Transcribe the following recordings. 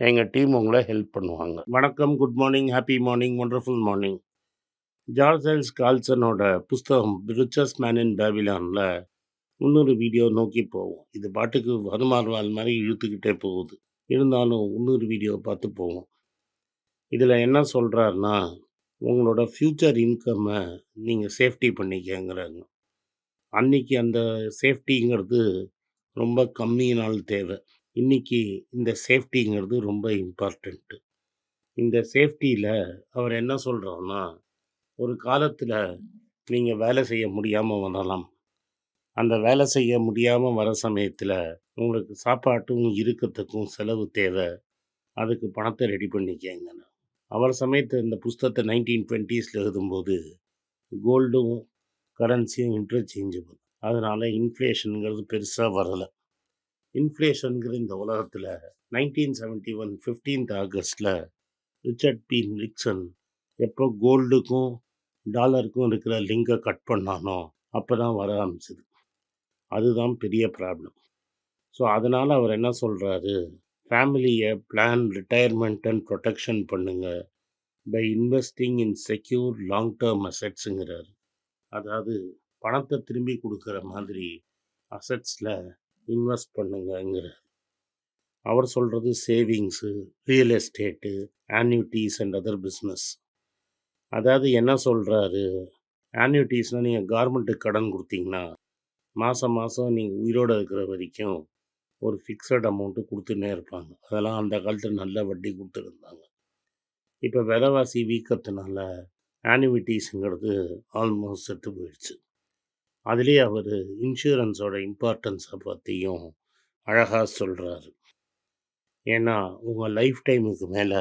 எங்கள் டீம் உங்களை ஹெல்ப் பண்ணுவாங்க. வணக்கம், good morning, happy morning, wonderful morning. George else கால்சனோட புஸ்தகம் ரிச்சஸ் மேன் இன் பேபிலானில் இன்னொரு வீடியோ நோக்கி போவோம். இது பாட்டுக்கு வருமாறுவால் மாதிரி இழுத்துக்கிட்டே போகுது. இருந்தாலும் இன்னொரு வீடியோ பார்த்து போவோம். இதில் என்ன சொல்கிறாருன்னா உங்களோட ஃப்யூச்சர் இன்கம்மை நீங்கள் சேஃப்டி பண்ணிக்கங்கிறாங்க அன்னைக்கு அந்த சேஃப்டிங்கிறது ரொம்ப கம்மி நாள் தேவை. இன்னைக்கு இந்த சேஃப்டிங்கிறது ரொம்ப இம்பார்ட்டண்ட்டு இந்த சேஃப்டியில் அவர் என்ன சொல்கிறாருன்னா ஒரு காலத்தில் நீங்கள் வேலை செய்ய முடியாமல் வரலாம். அந்த வேலை செய்ய முடியாமல் வர சமயத்தில் உங்களுக்கு சாப்பாட்டும் இருக்கத்துக்கும் செலவு தேவை. அதுக்கு பணத்தை ரெடி பண்ணிக்கங்கன்னு. அவர் சமயத்தில் இந்த புஸ்தகத்தை நைன்டீன் டுவெண்ட்டீஸில் எழுதும்போது, கோல்டும், கரன்சியும் இன்டர்சேஞ்சபிள். அதனால் இன்ஃப்ளேஷனுங்கிறது பெருசாக வரல. இன்ஃப்ளேஷனுங்கிற இந்த உலகத்தில 1971 15த் ஆகஸ்ட்ல ரிச்சர்ட் பி. நிக்சன் எப்போ கோல்டுக்கும், டாலருக்கும் இருக்கிற லிங்கை கட் பண்ணானோ, அப்போ தான் வர ஆரம்பிச்சது. அதுதான் பெரிய ப்ராப்ளம். ஸோ, அதனால் அவர் என்ன சொல்கிறாரு ஃபேமிலியை பிளான், ரிட்டையர்மெண்ட் அண்ட் ப்ரொடெக்ஷன் பண்ணுங்கள் by investing in secure long term அசட்ஸுங்கிறார் அதாவது பணத்தை திரும்பி கொடுக்குற மாதிரி அசட்ஸில் இன்வெஸ்ட் பண்ணுங்கங்கிற அவர் சொல்கிறது savings, real estate, annuities and other business அதாவது என்ன சொல்கிறாரு ஆன்னுயிட்டீஸ்னா நீங்கள் கவர்மெண்ட்டுக்கு கடன் கொடுத்தீங்கன்னா மாதம் மாதம் நீங்கள் உயிரோட இருக்கிற வரைக்கும் ஒரு ஃபிக்ஸட் அமௌண்ட்டு கொடுத்துன்னே இருப்பாங்க. அதெல்லாம் அந்த காலத்தில் நல்ல வட்டி கொடுத்துருந்தாங்க இப்போ விலைவாசி வீக்கத்தினால ஆன்னுயிட்டீஸ்ங்கிறது ஆல்மோஸ்ட் செத்து போயிடுச்சு. அதுலேயே அவர் இன்சூரன்ஸோட இம்பார்ட்டன்ஸை பற்றியும் அழகாக சொல்கிறாரு ஏன்னா, உங்கள் லைஃப் டைமுக்கு மேலே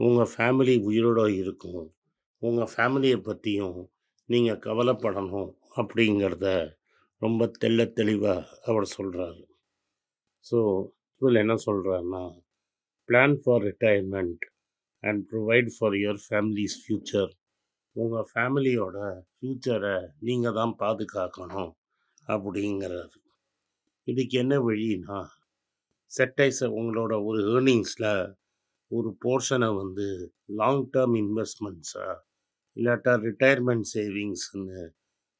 உங்கள் ஃபேமிலி உயிரோட இருக்கும். உங்கள் ஃபேமிலியை பற்றியும் நீங்கள் கவலைப்படணும் அப்படிங்கிறத ரொம்ப தெல்ல தெளிவாக அவர் சொல்கிறார் ஸோ, இதில் என்ன சொல்கிறாருன்னா plan for retirement and provide for your family's future. உங்கள் ஃபேமிலியோட ஃப்யூச்சரை நீங்கள் தான் பாதுகாக்கணும் அப்படிங்கிறாரு. இதுக்கு என்ன வழின்னா, செட்டைஸை உங்களோட ஒரு ஏர்னிங்ஸில் ஒரு போர்ஷனை வந்து லாங் டெர்ம் இன்வெஸ்ட்மென்ட்ஸா இல்லாட்டா ரிட்டையர்மெண்ட் சேவிங்ஸ்ன்னு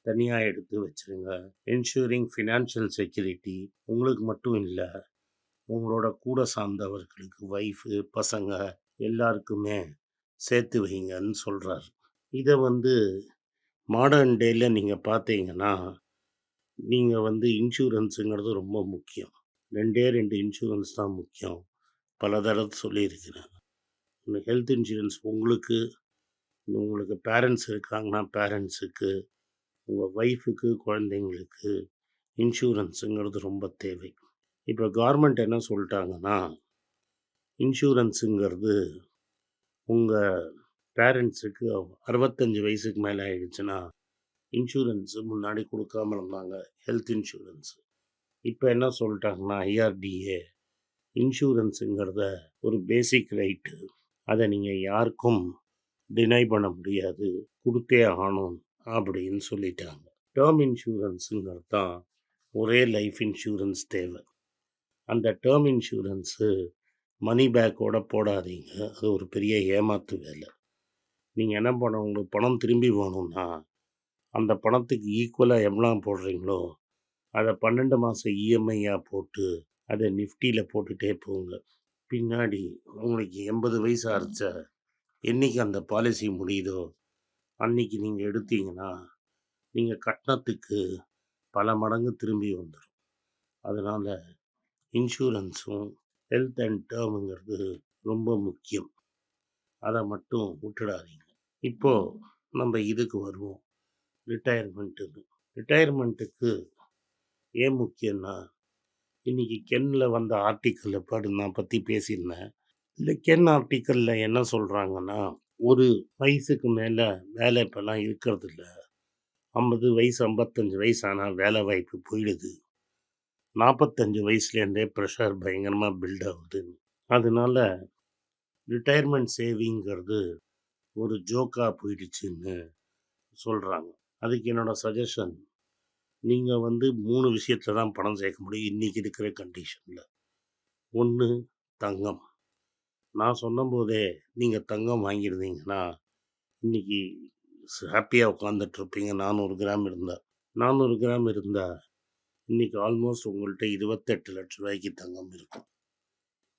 தனியாக எடுத்து வச்சுருங்க. என்ஷூரிங் ஃபினான்ஷியல் செக்யூரிட்டி உங்களுக்கு மட்டும் இல்லை உங்களோட கூட சார்ந்தவர்களுக்கு ஒய்ஃபு பசங்க எல்லாருக்குமே சேர்த்து வைங்கன்னு சொல்கிறாரு இதை வந்து மாடர்ன் டேயில் நீங்கள் பார்த்தீங்கன்னா, நீங்கள் வந்து இன்சூரன்ஸுங்கிறது ரொம்ப முக்கியம். 2டே 2 இன்சூரன்ஸ் தான் முக்கியம். பல தடவை சொல்லியிருக்கிறேன். ஹெல்த் இன்சூரன்ஸ் உங்களுக்கு, உங்களுக்கு பேரண்ட்ஸ் இருக்காங்கன்னா பேரண்ட்ஸுக்கு, உங்கள் ஒய்ஃபுக்கு குழந்தைங்களுக்கு இன்சூரன்ஸுங்கிறது ரொம்ப தேவை. இப்போ கவர்மெண்ட் என்ன சொல்லிட்டாங்கன்னா இன்சூரன்ஸுங்கிறது உங்கள் பேரண்ட்ஸுக்கு 65 வயசுக்கு மேலே ஆகிடுச்சுன்னா இன்சூரன்ஸு முன்னாடி கொடுக்காம இருந்தாங்க. ஹெல்த் இன்சூரன்ஸு இப்போ என்ன சொல்லிட்டாங்கன்னா ஐஆர்டிஏ இன்சூரன்ஸுங்கிறத ஒரு பேசிக் ரைட்டு. அதை நீங்கள் யாருக்கும் டினை பண்ண முடியாது. கொடுத்தே ஆகணும் அப்படின்னு சொல்லிட்டாங்க. டேர்ம் இன்சூரன்ஸுங்கிறது தான் ஒரே லைஃப் இன்சூரன்ஸ் தேவை. அந்த டேர்ம் இன்சூரன்ஸு மணி பேக்கோட போடாதீங்க. அது ஒரு பெரிய ஏமாத்து வேலை. நீங்கள் என்ன பண்ணணும், உங்களுக்கு பணம் திரும்பி வேணும்னா, அந்த பணத்துக்கு ஈக்குவலாக எவ்வளோ போடுறீங்களோ, அதை பன்னெண்டு மாதம் இஎம்ஐயாக போட்டு, அதை நிஃப்டியில் போட்டுகிட்டே போங்க. பின்னாடி உங்களுக்கு 80 வயசு அரைச்ச என்றைக்கு அந்த பாலிசி முடியுதோ, அன்னைக்கு நீங்கள் எடுத்தீங்கன்னா, நீங்கள் கட்டணத்துக்கு பல மடங்கு திரும்பி வந்துடும் அதனால் இன்சூரன்ஸும், ஹெல்த் அண்ட் டேர்முங்கிறது ரொம்ப முக்கியம். அதை மட்டும் விட்டுடாதீங்க. இப்போ நம்ம இதுக்கு வருவோம். ரிட்டையர்மெண்ட்டுக்கு ரிட்டையர்மெண்ட்டுக்கு ஏன் முக்கியம்னா, இன்னைக்கு கென்னில் வந்த ஆர்டிக்கலை படு நான் பற்றி பேசியிருந்தேன். இந்த கென் ஆர்டிக்கலில் என்ன சொல்கிறாங்கன்னா ஒரு வயசுக்கு மேலே வேலை இப்பலாம் இருக்கிறதில்ல. 50 வயசு, 55 வயசு ஆனால் வேலை வாய்ப்பு போயிடுது. 45 வயசுலேருந்தே ப்ரெஷர் பயங்கரமாக பில்ட் ஆகுது. அதனால ரிட்டையர்மெண்ட் சேவிங்கிறது ஒரு ஜோக்கா போயிடுச்சுன்னு சொல்கிறாங்க அதுக்கு என்னோடய சஜஷன், நீங்கள் வந்து மூணு விஷயத்துல தான் பணம் சேர்க்க முடியும் இன்றைக்கி இருக்கிற கண்டிஷனில் ஒன்று தங்கம். நான் சொன்னபோதே நீங்கள் தங்கம் வாங்கியிருந்தீங்கன்னா, இன்னைக்கு ஸ் ஹேப்பியா உட்காந்துட்டு இருப்பீங்க 400 கிராம் இருந்தால் நானூறு கிராம் இருந்தால் இன்றைக்கி ஆல்மோஸ்ட் உங்கள்கிட்ட இருபத்தெட்டு லட்ச ரூபாய்க்கு தங்கம் இருக்கும்.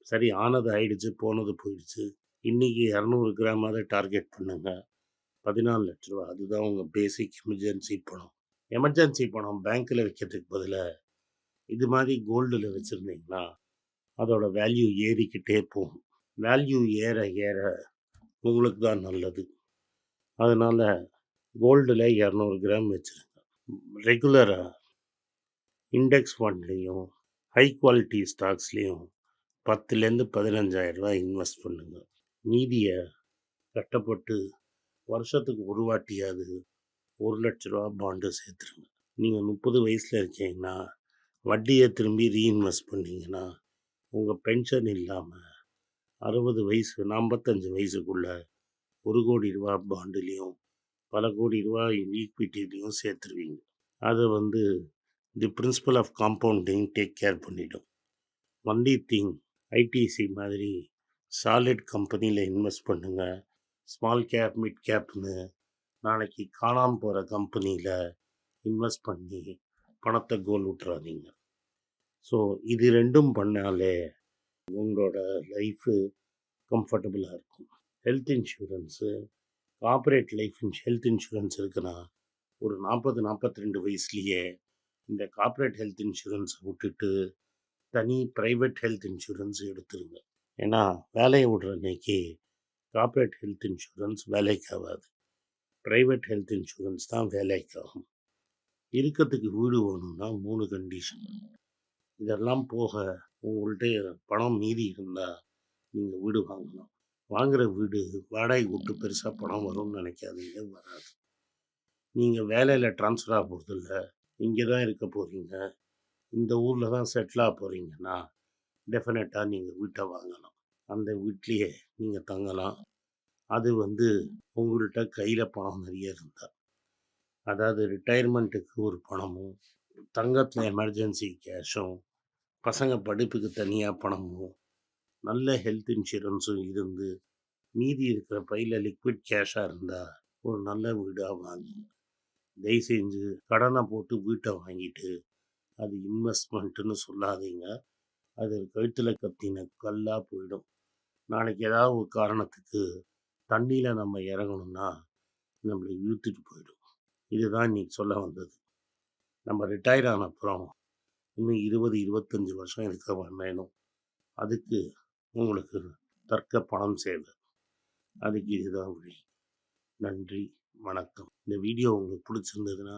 சரி ஆனது ஆயிடுச்சு, போனது போயிடுச்சு. இன்னைக்கு 200 கிராமாவது டார்கெட் பண்ணுங்க. 14,00,000 ரூபா. அதுதான் உங்கள் பேசிக் எமர்ஜென்சி பணம். எமர்ஜென்சி பணம் பேங்க்கில் வைக்கிறதுக்கு பதிலாக இது மாதிரி கோல்டில் வச்சுருந்தீங்கன்னா அதோட வேல்யூ ஏறிக்கிட்டே போகும். வேல்யூ ஏற ஏற உங்களுக்கு தான் நல்லது. அதனால் கோல்டில் இரநூறு கிராம் வச்சுருங்க ரெகுலராக இண்டெக்ஸ் ஃபண்ட்லேயும் ஹை குவாலிட்டி ஸ்டாக்ஸ்லயும் 10லேருந்து 15,000 இன்வெஸ்ட் பண்ணுங்கள் நீதியை கட்டப்பட்டு வருஷத்துக்கு ஒரு வாட்டியாவது ஒரு லட்ச ரூபா பாண்டு சேர்த்துருங்க. நீங்கள் முப்பது வயசில் இருக்கீங்கன்னா, வட்டியை திரும்பி ரீஇன்வெஸ்ட் பண்ணீங்கன்னா, உங்கள் பென்ஷன் இல்லாமல் அறுபது வயசு ஐம்பத்தஞ்சு வயசுக்குள்ளே ஒரு கோடி ரூபா பாண்டுலேயும் பல கோடி ரூபா ஈக்விட்டிலையும் சேர்த்துருவீங்க. அதை வந்து the principle of compounding take care பண்ணிடும். ஒன்லி திங் ஐடிசி மாதிரி சாலிட் கம்பெனியில் இன்வெஸ்ட் பண்ணுங்கள் ஸ்மால் கேப், மிட் கேப்னு நாளைக்கு காணாமல் போகிற கம்பெனியில் இன்வெஸ்ட் பண்ணி பணத்தை கோல் விட்டுறாதீங்க. ஸோ இது ரெண்டும் பண்ணாலே உங்களோட லைஃபு கம்ஃபர்டபுளாக இருக்கும். ஹெல்த் இன்சூரன்ஸு, கார்பரேட் லைஃப் இன்ஸ் ஹெல்த் இன்சூரன்ஸ் இருக்குன்னா, ஒரு நாற்பது நாற்பத்தி ரெண்டு வயசுலேயே இந்த கார்ப்பரேட் ஹெல்த் இன்சூரன்ஸை விட்டுட்டு, தனி ப்ரைவேட் ஹெல்த் இன்சூரன்ஸ் எடுத்துருங்க. ஏன்னா, வேலையை விடுற அன்னைக்கு கார்ப்பரேட் ஹெல்த் இன்சூரன்ஸ் வேலைக்கு ஆகாது ப்ரைவேட் ஹெல்த் இன்சூரன்ஸ் தான் வேலைக்கு ஆகும். இருக்கிறதுக்கு வீடு வேணும்னா மூணு கண்டிஷன். இதெல்லாம் போக உங்கள்கிட்ட பணம் மீதி இருந்தால் நீங்கள் வீடு வாங்கணும் வாங்குகிற வீடு வாடகை விட்டு பெருசாக பணம் வரும்னு நினைக்காதீங்க, வராது. நீங்கள் வேலையில் ட்ரான்ஸ்ஃபர் ஆக போகிறதில்ல இங்கே தான் இருக்க போகிறீங்க இந்த ஊரில் தான் செட்டில் ஆக போகிறீங்கன்னா டெஃபினட்டாக நீங்கள் வீட்டை வாங்கலாம். அந்த வீட்லேயே நீங்கள் தங்கலாம். அது வந்து உங்கள்கிட்ட கையில் பணம் நிறைய இருந்தால் அதாவது ரிட்டையர்மெண்ட்டுக்கு ஒரு பணமும், தங்கத்தில் எமர்ஜென்சி கேஷும், பசங்க படிப்புக்கு தனியாக பணமும், நல்ல ஹெல்த் இன்சூரன்ஸும் இருந்து, மீதி இருக்கிற பையில் லிக்விட் கேஷாக இருந்தால் ஒரு நல்ல வீடாக வாங்கி தயவு செஞ்சு கடனை போட்டு வீட்டை வாங்கிட்டு, அது இன்வெஸ்ட்மெண்ட்டுன்னு சொல்லாதீங்க. அது கழுத்தில் கத்தின கல்லாக போயிடும். நாளைக்கு ஏதாவது ஒரு காரணத்துக்கு தண்ணியில் நம்ம இறங்கணும்னா, நம்மளை இழுத்துட்டு போயிடும். இதுதான் இன்றைக்கி சொல்ல வந்தது. நம்ம ரிட்டையர் ஆன அப்புறம், இன்னும் 20, 25 வருஷம் இருக்க வேணும். அதுக்கு உங்களுக்கு தர்க்க பணம் சேவை அதுக்கு இதுதான் வழி. நன்றி, வணக்கம். இந்த வீடியோ உங்களுக்கு பிடிச்சிருந்ததுன்னா